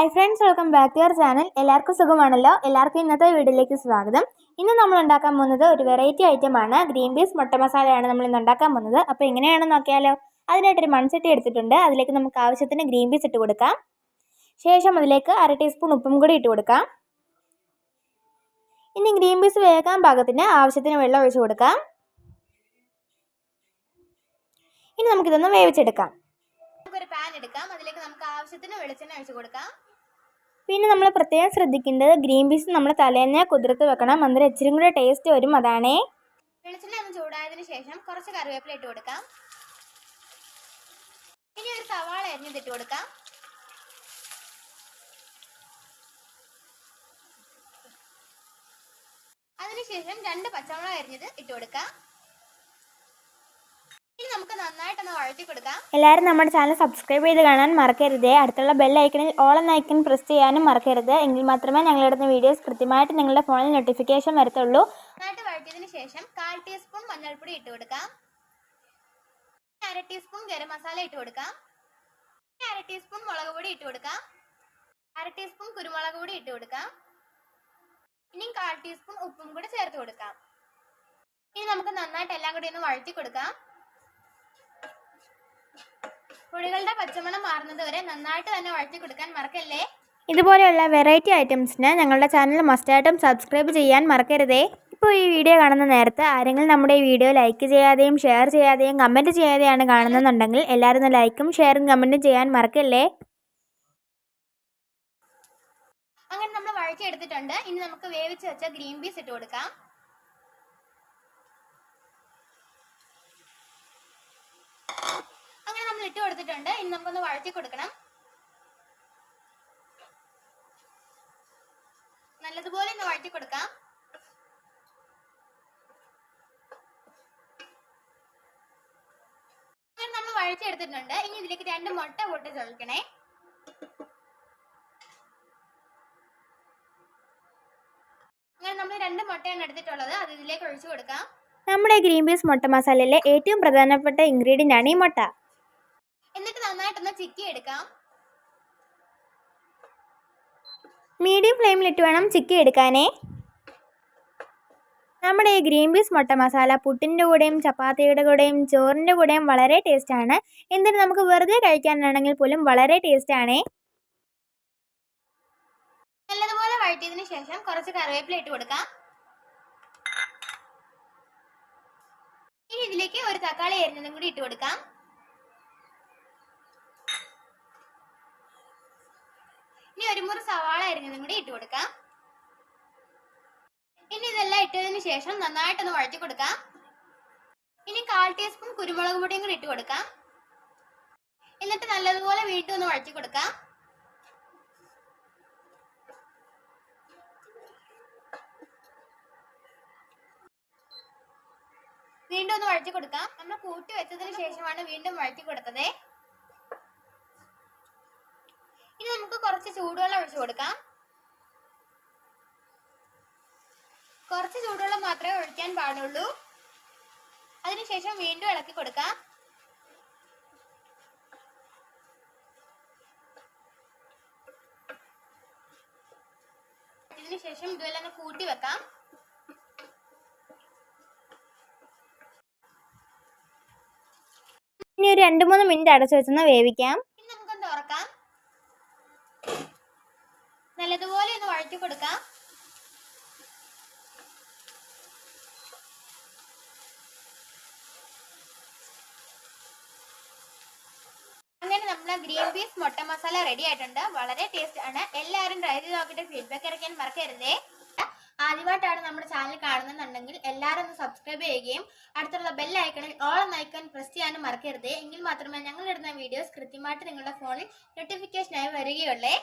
Hi friends welcome back to your channel എല്ലാവർക്കും സുഖമാണല്ലോ? എല്ലാവർക്കും ഇന്നത്തെ വീഡിയോയിലേക്ക് സ്വാഗതം. ഇന്ന് നമ്മൾ ഉണ്ടാക്കാൻ പോകുന്നത് ഒരു വെറൈറ്റി ഐറ്റമാണ് ഗ്രീൻ പീസ് മുട്ട മസാലയാണ് നമ്മൾ ഇന്ന് ഉണ്ടാക്കാൻ പോകുന്നത്. അപ്പോൾ എങ്ങനെയാണെന്ന് നോക്കിയാലോ? അതിനായിട്ടൊരു മൺചട്ടി എടുത്തിട്ടുണ്ട്. അതിലേക്ക് നമുക്ക് ആവശ്യത്തിന് ഗ്രീൻ പീസ് ഇട്ട് കൊടുക്കാം. ശേഷം അതിലേക്ക് അര ടീസ്പൂൺ ഉപ്പും കൂടി ഇട്ട് കൊടുക്കാം. ഇനി ഗ്രീൻ പീസ് വേകാൻ പാകത്തിന് ആവശ്യത്തിന് വെള്ളം ഒഴിച്ച് കൊടുക്കാം. ഇനി നമുക്കിതൊന്ന് വേവിച്ചെടുക്കാം. നമുക്കൊരു പാൻ എടുക്കാം. അതിലേക്ക് നമുക്ക് ആവശ്യത്തിന് വെളിച്ചെണ്ണ ഒഴിച്ച് കൊടുക്കാം. പിന്നെ നമ്മൾ പ്രത്യേകം ശ്രദ്ധിക്കേണ്ടത് ഗ്രീൻ പീസ് നമ്മൾ തലേന്ന് കുതിർത്ത് വെക്കണം. അന്നേരം ഇച്ചിരി കൂടെ ടേസ്റ്റ് വരും. അതാണേ. വെളിച്ചെണ്ണ ഒന്ന് ചൂടായതിനു ശേഷം കുറച്ച് കറിവേപ്പില ഇട്ട് കൊടുക്കാം. ഇനി ഒരു സവാള അരിഞ്ഞത് ഇട്ട് കൊടുക്കാം. അതിനുശേഷം രണ്ട് പച്ചമുളക് അരിഞ്ഞത് ഇട്ട് കൊടുക്കാം. നമുക്ക് നന്നായിട്ടൊന്ന് വഴറ്റി കൊടുക്കാം എല്ലാവരും നമ്മുടെ ചാനൽ സബ്സ്ക്രൈബ് ചെയ്ത് കാണാൻ മറക്കരുത്. അടുത്തുള്ള ബെൽ ഐക്കണിൽ ഓൾ എന്ന ഐക്കൺ പ്രസ് ചെയ്യാനും മറക്കരുത്. എങ്കിൽ മാത്രമേ ഞങ്ങളുടെ വീഡിയോസ് കൃത്യമായിട്ട് നിങ്ങളുടെ ഫോണിൽ നോട്ടിഫിക്കേഷൻ വരത്തുള്ളൂ. നന്നായിട്ട് വഴറ്റിയതിന് ശേഷം കാൽ ടീസ്പൂൺ മഞ്ഞൾപ്പൊടി ഇട്ട് കൊടുക്കാം. അര ടീസ്പൂൺ ഗരം മസാല ഇട്ട് കൊടുക്കാം. അര ടീസ്പൂൺ മുളക് പൊടി ഇട്ട് കൊടുക്കാം. അര ടീസ്പൂൺ കുരുമുളക് പൊടി ഇട്ട് കൊടുക്കാം. ഇനി കാൽ ടീസ്പൂൺ ഉപ്പും കൂടി ചേർത്ത് കൊടുക്കാം. ഇനി നമുക്ക് നന്നായിട്ട് എല്ലാം കൂടി ഒന്ന് വഴറ്റി കൊടുക്കാം പൊടികളുടെ പച്ചമണം മാറുന്നത് വരെ നന്നായിട്ട് തന്നെ വഴറ്റി കൊടുക്കാൻ മറക്കല്ലേ? ഇതുപോലെയുള്ള വെറൈറ്റി ഐറ്റംസിന് ഞങ്ങളുടെ ചാനൽ മസ്റ്റായിട്ടും സബ്സ്ക്രൈബ് ചെയ്യാൻ മറക്കരുതേ. ഇപ്പോൾ ഈ വീഡിയോ കാണുന്ന നേരത്തെ ആരെങ്കിലും നമ്മുടെ ഈ വീഡിയോ ലൈക്ക് ചെയ്യാതെയും ഷെയർ ചെയ്യാതെയും കമന്റ് ചെയ്യാതെയാണ് കാണുന്നതെന്നുണ്ടെങ്കിൽ എല്ലാവരും ലൈക്കും ഷെയറും കമന്റും ചെയ്യാൻ മറക്കല്ലേ? അങ്ങനെ നമ്മൾ വഴറ്റി എടുത്തിട്ടുണ്ട് ഇനി നമുക്ക് വേവിച്ച് വെച്ച ഗ്രീൻ പീസ് ഇട്ട് കൊടുക്കാം അങ്ങനെ നമ്മൾ ഇട്ട് കൊടുത്തിട്ടുണ്ട്. ഇനി നമുക്കൊന്ന് വഴറ്റി കൊടുക്കണം. നല്ലതുപോലെ ഒന്ന് വഴറ്റി കൊടുക്കാം. നമ്മൾ ഇനി ഇതിലേക്ക് രണ്ട് മുട്ട പൊട്ടി ചൊളിക്കണേ അങ്ങനെ നമ്മൾ രണ്ട് മുട്ടയാണ് എടുത്തിട്ടുള്ളത്. അത് ഇതിലേക്ക് ഒഴിച്ചു കൊടുക്കാം. നമ്മുടെ ഗ്രീൻ പീസ് മുട്ട മസാലയിലെ ഏറ്റവും പ്രധാനപ്പെട്ട ഇൻഗ്രീഡിയന്റ് ആണ് ഈ മുട്ട. എന്നിട്ട് നന്നായിട്ടൊന്ന് ചിക്കി എടുക്കാം മീഡിയം ഫ്ലെയിമിലിട്ട് വേണം ചിക്കി എടുക്കാനേ നമ്മുടെ ഈ ഗ്രീൻ പീസ് മുട്ട മസാല പുട്ടിന്റെ കൂടെയും ചപ്പാത്തിയുടെ കൂടെയും ചോറിന്റെ കൂടെയും വളരെ ടേസ്റ്റാണ് എന്തിന് നമുക്ക് വെറുതെ കഴിക്കാനാണെങ്കിൽ പോലും വളരെ ടേസ്റ്റാണേ നല്ലതുപോലെ വഴറ്റിയതിന് ശേഷം കുറച്ച് കറിവേപ്പില ഇട്ട് കൊടുക്കാം. ഇനി ഇതിലേക്ക് ഒരു തക്കാളി അരിഞ്ഞതും കൂടി ഇട്ട് കൊടുക്കാം. ഇനി ഒരു മുറി സവാള അരിഞ്ഞതും കൂടി ഇട്ട് കൊടുക്കാം. ഇനി ഇതെല്ലാം ഇട്ടതിന് ശേഷം നന്നായിട്ടൊന്ന് വഴറ്റി കൊടുക്കാം. ഇനി കാൽ ടീസ്പൂൺ കുരുമുളക് പൊടിയും കൂടി ഇട്ട് കൊടുക്കാം. എന്നിട്ട് നല്ലതുപോലെ വീണ്ടും ഒന്ന് വഴറ്റി കൊടുക്കാം. വീണ്ടും ഒന്ന് വഴറ്റി കൊടുക്കാം. നമ്മൾ കൂട്ടി വെച്ചതിന് ശേഷമാണ് വീണ്ടും വഴറ്റി കൊടുത്തത്. ഇനി നമുക്ക് കുറച്ച് ചൂടുവെള്ളം ഒഴിച്ചു കൊടുക്കാം. കുറച്ച് ചൂടുവെള്ളം മാത്രമേ ഒഴിക്കാൻ പാടുള്ളൂ. അതിനുശേഷം വീണ്ടും ഇളക്കി കൊടുക്കാം. ശേഷം ഇതുവെല്ലാം ഒന്ന് കൂട്ടി വെക്കാം. ഇനി ഒരു രണ്ട് മൂന്ന് മിനിറ്റ് അടച്ചു വെച്ചൊന്ന് വേവിക്കാം ഇനി നമുക്കൊന്ന് തുറക്കാം നല്ലതുപോലെ ഒന്ന് വഴറ്റി കൊടുക്കാം. അങ്ങനെ ഗ്രീൻ പീസ് മുട്ട മസാല റെഡി ആയിട്ടുണ്ട്. വളരെ ടേസ്റ്റ് ആണ്. എല്ലാവരും ട്രൈ ചെയ്ത് നോക്കിയിട്ട് ഫീഡ്ബാക്ക് ഇറക്കാൻ മറക്കരുതേ. ആദ്യമായിട്ടാണ് നമ്മുടെ ചാനൽ കാണുന്നുണ്ടെങ്കിൽ എല്ലാവരും ഒന്ന് സബ്സ്ക്രൈബ് ചെയ്യുകയും അടുത്തുള്ള ബെൽ ഐക്കണിൽ ഓൾ എന്ന ഐക്കൺ പ്രസ് ചെയ്യാനും മറക്കരുത്. എങ്കിൽ മാത്രമേ ഞങ്ങൾ ഇടുന്ന വീഡിയോസ് കൃത്യമായിട്ട് നിങ്ങളുടെ ഫോണിൽ നോട്ടിഫിക്കേഷനായി വരികയുള്ളേ.